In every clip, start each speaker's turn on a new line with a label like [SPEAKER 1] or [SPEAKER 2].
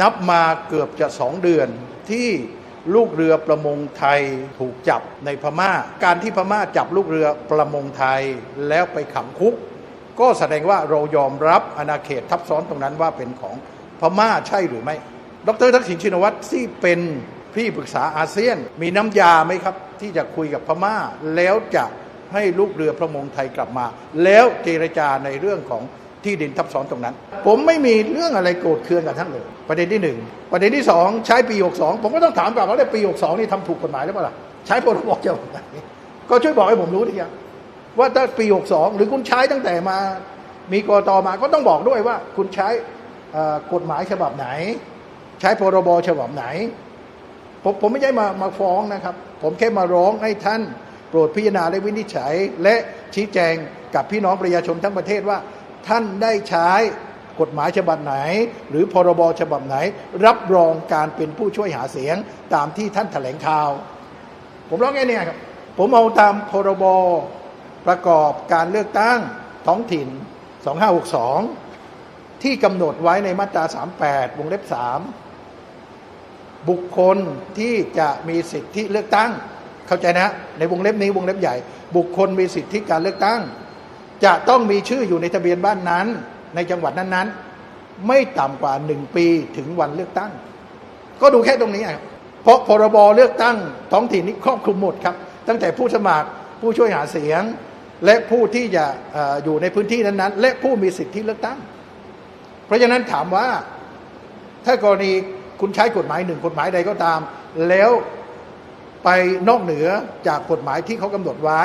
[SPEAKER 1] นับมาเกือบจะสองเดือนที่ลูกเรือประมงไทยถูกจับในพม่า การที่พม่าจับลูกเรือประมงไทยแล้วไปขังคุก ก็แสดงว่าเรายอมรับอาณาเขตทับซ้อนตรงนั้นว่าเป็นของพม่าใช่หรือไม่ ดรทักษิณชินวัตรที่เป็นพี่ปรึกษาอาเซียน มีน้ำยาไหมครับ ที่จะคุยกับพม่า แล้วจะให้ลูกเรือประมงไทยกลับมา แล้วเจรจาในเรื่องของ ที่ดินทับซ้อนตรงนั้น ผมไม่มีเรื่องอะไรโกรธเคืองกับท่านเลย ประเด็นที่หนึ่งประเด็นที่สองใช้ปี 62 ผมก็ต้องถามกลับว่าได้ปี 62 นี่ทำถูกกฎหมายหรือเปล่าใช้พรบฉบับไหนก็ช่วยบอกให้ผมรู้ทีครับว่าถ้าปี 62 หรือคุณใช้ตั้งแต่มา มีกตมาก็ต้องบอกด้วยว่า คุณใช้กฎหมายฉบับไหน ใช้พรบฉบับไหน ผมผมไม่ใช่มามาฟ้องนะครับ ผมแค่มาร้องให้ท่านโปรดพิจารณาและวินิจฉัย และชี้แจงกับพี่น้องประชาชนทั้งประเทศว่า ท่านได้ใช้กฎหมายฉบับไหน หรือพรบฉบับไหน รับรองการเป็นผู้ช่วยหาเสียงตามที่ท่านแถลงข่าว ผมร้องแค่เนี้ครับ ผมเอาตามพรบประกอบการเลือกตั้งท้องถิ่น 2562 ที่กำหนดไว้ในมาตรา 38 วงเล็บ 3 บุคคลที่จะมีสิทธิเลือกตั้ง เข้าใจนะ ในวงเล็บนี้วงเล็บใหญ่ บุคคลมีสิทธิการเลือกตั้ง จะต้องมีชื่ออยู่ในทะเบียนบ้านนั้น ในจังหวัดนั้นๆ ไม่ต่ำกว่า1ปีถึงวันเลือกตั้ง ก็ดูแค่ตรงนี้ครับเพราะพรบเลือกตั้งท้องถิ่นนี้ครอบคลุมหมดครับ ตั้งแต่ผู้สมัครผู้ช่วยหาเสียง และผู้ที่จะอออยู่ในพื้นที่นั้นๆ และผู้มีสิทธิเลือกตั้ง เพราะฉะนั้นถามว่าถ้ากรณีคุณใช้กฎหมายหนึ่งกฎหมายใดก็ตาม แล้วไปนอกเหนือจากกฎหมายที่เขากำหนดไว้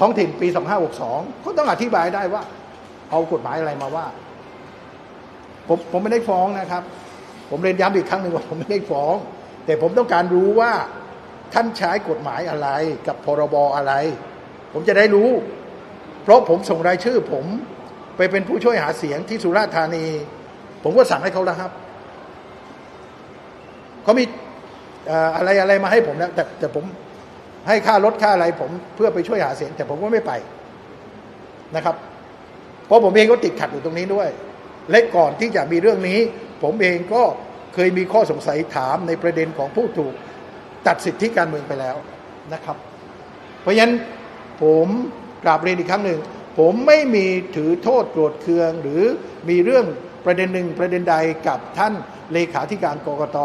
[SPEAKER 1] ท้องถิ่นปี 2562 ก็ต้องอธิบายได้ว่า เอากฎหมายอะไรมาว่า ผมผมไม่ได้ฟ้องนะครับ ผมเรียนย้ำอีกครั้งหนึ่งว่าผมไม่ได้ฟ้อง แต่ผมต้องการรู้ว่า ท่านใช้กฎหมายอะไร กับพรบอะไร ผมจะได้รู้ เพราะผมส่งรายชื่อ ผมไปเป็นผู้ช่วยหาเสียงที่สุราษฎร์ธานี ผมก็สั่งให้เขาแล้วครับเขามีเอ่ออะไรอะไรมาให้ผมแล้วแต่แต่ผม ให้ค่ารถค่าอะไรผมเพื่อไปช่วยหาเสียง แต่ผมก็ไม่ไปนะครับ เพราะผมเองก็ติดขัดอยู่ตรงนี้ด้วย และก่อนที่จะมีเรื่องนี้ ผมเองก็เคยมีข้อสงสัยถามในประเด็นของผู้ถูกตัดสิทธิการเมืองไปแล้วนะครับ เพราะฉะนั้นผมกราบเรียนอีกครั้งหนึ่ง ผมไม่มีถือโทษโกรธเคือง หรือมีเรื่องประเด็นหนึ่งประเด็นใดกับท่านเลขาธิการกรกต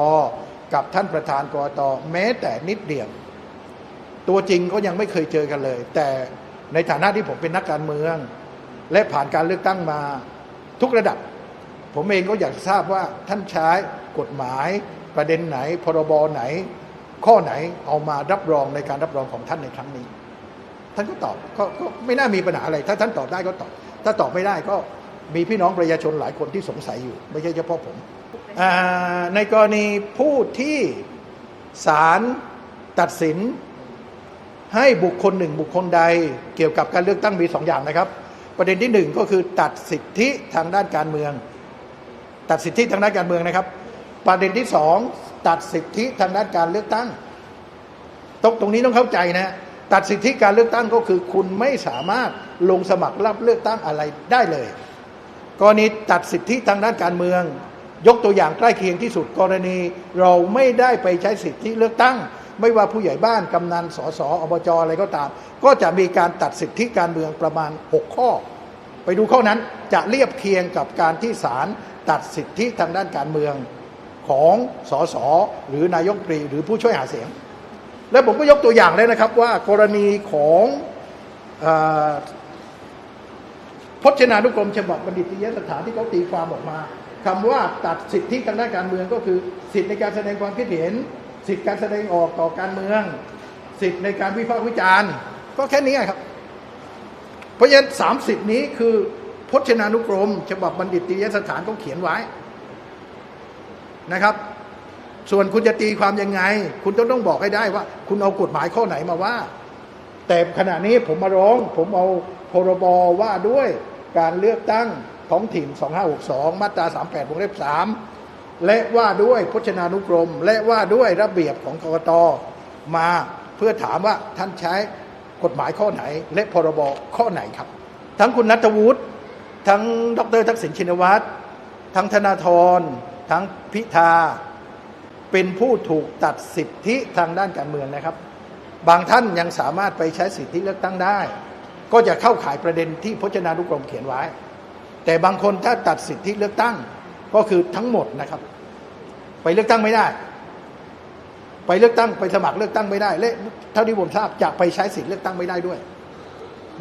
[SPEAKER 1] กับท่านประธานกรกตแม้แต่นิดเดียว ตัวจริงก็ยังไม่เคยเจอกันเลย แต่ในฐานะที่ผมเป็นนักการเมือง และผ่านการเลือกตั้งมาทุกระดับ ผมเองก็อยากทราบว่าท่านใช้กฎหมายประเด็นไหน พรบไหน ข้อไหนเอามารับรองในการรับรองของท่านในครั้งนี้ ท่านก็ตอบกก็ไม่น่ามีปัญหาอะไร ถ้าท่านตอบได้ก็ตอบ ถ้าตอบไม่ได้ก็มีพี่น้องประชาชนหลายคนที่สงสัยอยู่ ไม่ใช่เฉพาะผม ในกรณีผู้ที่ศาลตัดสิน ให้บุคคลหนึ่งบุคคลใดเกี่ยวกับการเลือกตั้งมีสองอย่างนะครับ ประเด็นที่หนึ่งก็คือตัดสิทธิทางด้านการเมือง ตัดสิทธิทางด้านการเมืองนะครับ ประเด็นที่สองตัดสิทธิทางด้านการเลือกตั้งตรงตรงนี้ต้องเข้าใจนะตัดสิทธิการเลือกตั้งก็คือ คุณไม่สามารถลงสมัครรับเลือกตั้งอะไรได้เลยกรณีตัดสิทธิทางด้านการเมือง ยกตัวอย่างใกล้เคียงที่สุดกรณีเราไม่ได้ไปใช้สิทธิเลือกตั้ง ไม่ว่าผู้ใหญ่บ้านกำนันสสอบจอะไรก็ตาม ก็จะมีการตัดสิทธิการเมืองประมาณ 6 ข้อ ไปดูข้อนั้นจะเรียบเคียงกับการที่ศาลตัดสิทธิทางด้านการเมืองของสสหรือนายกรัฐมนตรีหรือผู้ช่วยหาเสียง และผมก็ยกตัวอย่างเลยนะครับว่ากรณีของออพจนานุกรมฉบับบัณฑิตยสถานที่เขาตีความออกมาคำว่าตัดสิทธิทางด้านการเมืองก็คือสิทธิในการแสดงความคิดเห็น สิทธิการแสดงออกต่อการเมือง สิทธิในการวิพากษ์วิจารณ์ ก็แค่นี้ครับ เพราะฉะนั้นสามสิทธินี้คือพจนานุกรม ฉบับบัณฑิตยสถานเขาเขียนไว้นะครับ ส่วนคุณจะตีความยังไง คุณต้องต้องบอกให้ได้ว่า คุณเอากฎหมายข้อไหนมาว่า แต่ขณะนี้ผมมาร้อง ผมเอาพรบว่าด้วยการเลือกตั้งท้องถิ่น 2562 มาตรา 38วงเล็บ3 และว่าด้วยพจนานุกรม และว่าด้วยระเบียบของกกตมาเพื่อถามว่าท่านใช้กฎหมายข้อไหน และพรบข้อไหนครับ ทั้งคุณนัทวุฒิทั้งดรทักษิณชินวัตรทั้งธนาธรทั้งพิธา เป็นผู้ถูกตัดสิทธิทางด้านการเมืองนะครับ บางท่านยังสามารถไปใช้สิทธิเลือกตั้งได้ ก็จะเข้าข่ายประเด็นที่พจนานุกรมเขียนไว้ แต่บางคนถ้าตัดสิทธิเลือกตั้ง ก็คือทั้งหมดนะครับ ไปเลือกตั้งไม่ได้ ไปเลือกตั้งไปสมัครเลือกตั้งไม่ได้และเท่าที่ผมทราบจะไปใช้สิทธิเลือกตั้งไม่ได้ด้วย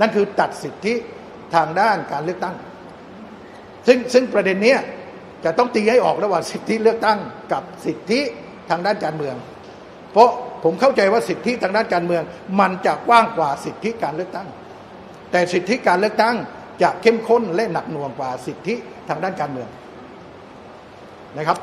[SPEAKER 1] นั่นคือตัดสิทธิทางด้านการเลือกตั้ง ซึ่งซึ่งประเด็นเนี้ยจะต้องตีให้ออกระหว่างสิทธิเลือกตั้งกับสิทธิทางด้านการเมือง เพราะผมเข้าใจว่าสิทธิทางด้านการเมือง มันจะกว้างกว่าสิทธิการเลือกตั้ง แต่สิทธิการเลือกตั้งจะเข้มข้นและหนักหน่วงกว่าสิทธิทางด้านการเมือง นะครับ